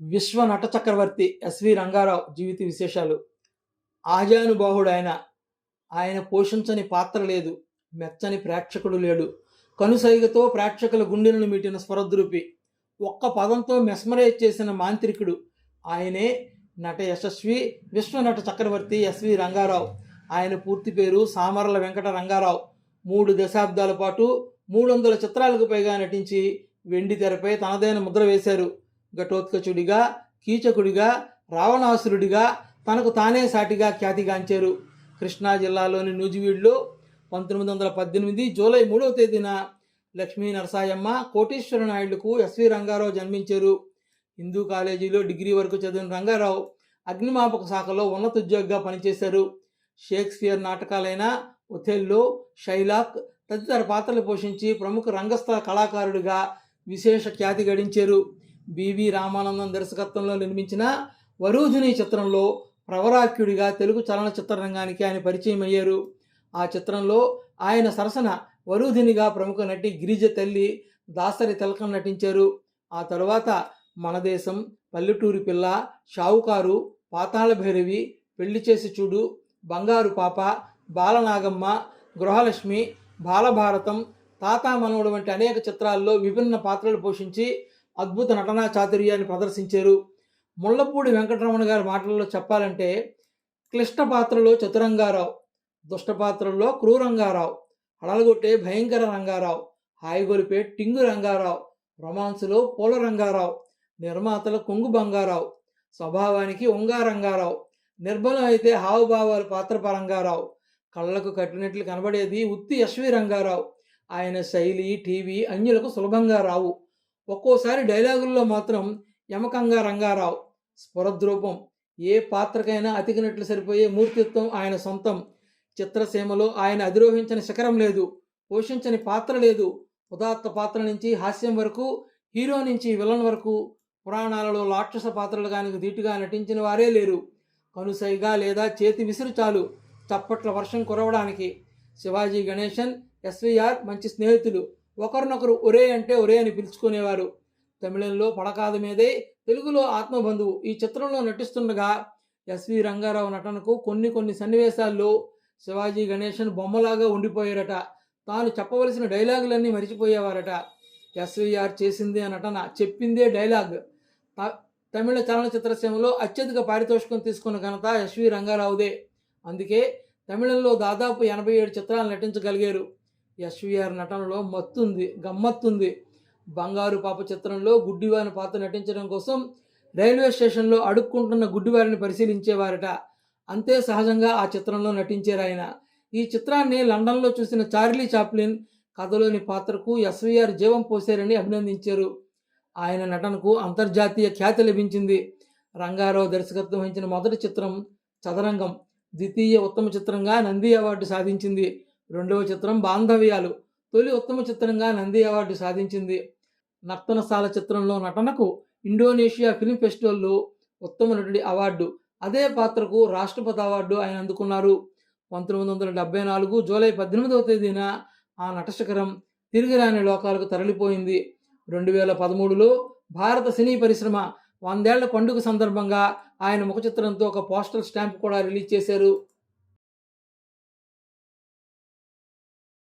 విశ్వ నట చక్రవర్తి ఎస్వి రంగారావు జీవిత విశేషాలు. ఆజానుబాహుడు ఆయన ఆయన పోషించని పాత్ర లేదు మెచ్చని ప్రేక్షకుడు లేడు. కనుసైగతో ప్రేక్షకుల గుండెలను మీటిన స్వరద్రూపి ఒక్క పదంతో మెస్మరైజ్ చేసిన మాంత్రికుడు. ఆయనే నట యశస్వి విశ్వ నట చక్రవర్తి ఎస్వి రంగారావు. ఆయన పూర్తి పేరు సామర్ల వెంకట రంగారావు. మూడు దశాబ్దాల పాటు మూడు వందల చిత్రాలకు పైగా నటించి వెండి తెరపై తనదైన ముద్ర వేశారు. ఘటోత్కచుడిగా కీచకుడిగా రావణాసురుడిగా తనకు తానే సాటిగా ఖ్యాతిగాంచారు. కృష్ణా జిల్లాలోని నూజివీడులో పంతొమ్మిది వందల పద్దెనిమిది జూలై మూడవ తేదీన లక్ష్మీ నరసాయమ్మ కోటేశ్వర నాయుడుకు ఎస్వి రంగారావు జన్మించారు. హిందూ కాలేజీలో డిగ్రీ వరకు చదివిన రంగారావు అగ్నిమాపక శాఖలో ఉన్నత ఉద్యోగిగా పనిచేశారు. షేక్స్పియర్ నాటకాలైన ఒథెల్లో షైలాక్ తదితర పాత్రలు పోషించి ప్రముఖ రంగస్థల కళాకారుడిగా విశేష ఖ్యాతి గడించారు. బివి రామానందం దర్శకత్వంలో నిర్మించిన వరూధుని చిత్రంలో ప్రవరాఖ్యుడిగా తెలుగు చలనచిత్ర రంగానికి ఆయన పరిచయం అయ్యారు. ఆ చిత్రంలో ఆయన సరసన వరూధినిగా ప్రముఖ నటి గిరిజ తల్లి దాసరి తిలకం నటించారు. ఆ తరువాత మనదేశం పల్లెటూరి పిల్ల షావుకారు పాతాళ భైరవి పెళ్ళి చేసి చూడు బంగారు పాప బాలనాగమ్మ గృహలక్ష్మి బాలభారతం తాతా మనవడు వంటి అనేక చిత్రాల్లో విభిన్న పాత్రలు పోషించి అద్భుత నటనా చాతుర్యాన్ని ప్రదర్శించారు. ముళ్ళపూడి వెంకటరమణ గారి మాటల్లో చెప్పాలంటే క్లిష్ట పాత్రలో చతురంగారావు దుష్ట పాత్రల్లో క్రూరంగారావు అడలగొట్టే భయంకర రంగారావు హాయిగొలిపే టింగు రంగారావు రొమాన్స్లో పూల రంగారావు నిర్మాతల కొంగు బంగారావు స్వభావానికి ఉంగారంగారావు నిర్బలం అయితే హావభావాల పాత్ర పరంగారావు కళ్ళకు కట్టినట్లు కనబడేది ఉత్తి యశ్వి రంగారావు ఆయన శైలి టీవీ అన్యులకు సులభంగా రావు. ఒక్కోసారి డైలాగుల్లో మాత్రం యమకంగా రంగారావు స్వరద్రూపం ఏ పాత్రకైనా అతికినట్లు సరిపోయే మూర్తిత్వం ఆయన సొంతం. చిత్రసీమలో ఆయన అధిరోహించిన శిఖరం లేదు పోషించని పాత్ర లేదు. ఉదాత్త పాత్ర నుంచి హాస్యం వరకు హీరో నుంచి విలన్ వరకు పురాణాలలో రాక్షస పాత్రలుగానికి ధీటుగా నటించిన వారే లేరు. కనుసైగా లేదా చేతి విసురు చాలు చప్పట్ల వర్షం కురవడానికి. శివాజీ గణేశన్ ఎస్వీఆర్ మంచి స్నేహితులు. ఒకరినొకరు ఒరే అంటే ఒరే అని పిలుచుకునేవారు. తమిళంలో పడకాదు మీదే తెలుగులో ఆత్మబంధువు. ఈ చిత్రంలో నటిస్తుండగా ఎస్వి రంగారావు నటనకు కొన్ని కొన్ని సన్నివేశాల్లో శివాజీ గణేశన్ బొమ్మలాగా ఉండిపోయారట. తాను చెప్పవలసిన డైలాగులన్నీ మరిచిపోయేవారట. ఎస్వీఆర్ చేసిందే నటన చెప్పిందే డైలాగ్. త- తమిళ చలనచిత్ర సీమలో అత్యధిక పారితోషికం తీసుకున్న ఘనత ఎస్వి రంగారావుదే. అందుకే తమిళంలో దాదాపు ఎనభై ఏడు చిత్రాలు నటించగలిగారు. ఎస్విఆర్ నటనలో మత్తుంది గమ్మత్తుంది. బంగారు పాప చిత్రంలో గుడ్డివారిని పాత్ర నటించడం కోసం రైల్వే స్టేషన్లో అడుక్కుంటున్న గుడ్డివారిని పరిశీలించేవారట. అంతే సహజంగా ఆ చిత్రంలో నటించారు ఆయన. ఈ చిత్రాన్ని లండన్లో చూసిన చార్లీ చాప్లిన్ కథలోని పాత్రకు ఎస్విఆర్ జీవం పోశారని అభినందించారు. ఆయన నటనకు అంతర్జాతీయ ఖ్యాతి లభించింది. రంగారావు దర్శకత్వం వహించిన మొదటి చిత్రం చదరంగం ద్వితీయ ఉత్తమ చిత్రంగా నంది అవార్డు సాధించింది. రెండవ చిత్రం బాంధవ్యాలు. తొలి ఉత్తమ చిత్రంగా నంది అవార్డు సాధించింది. నర్తనశాల చిత్రంలో నటనకు ఇండోనేషియా ఫిల్మ్ ఫెస్టివల్లో ఉత్తమ నటుడి అవార్డు. అదే పాత్రకు రాష్ట్రపతి అవార్డు ఆయన అందుకున్నారు. పంతొమ్మిది వందల డెబ్బై నాలుగు జూలై పద్దెనిమిదవ తేదీన ఆ నటశిఖరం తిరిగిరాని లోకాలకు తరలిపోయింది. రెండు వేల పదమూడులో భారత సినీ పరిశ్రమ వందేళ్ళ పండుగ సందర్భంగా ఆయన ముఖ చిత్రంతో ఒక పోస్టల్ స్టాంప్ కూడా రిలీజ్ చేశారు.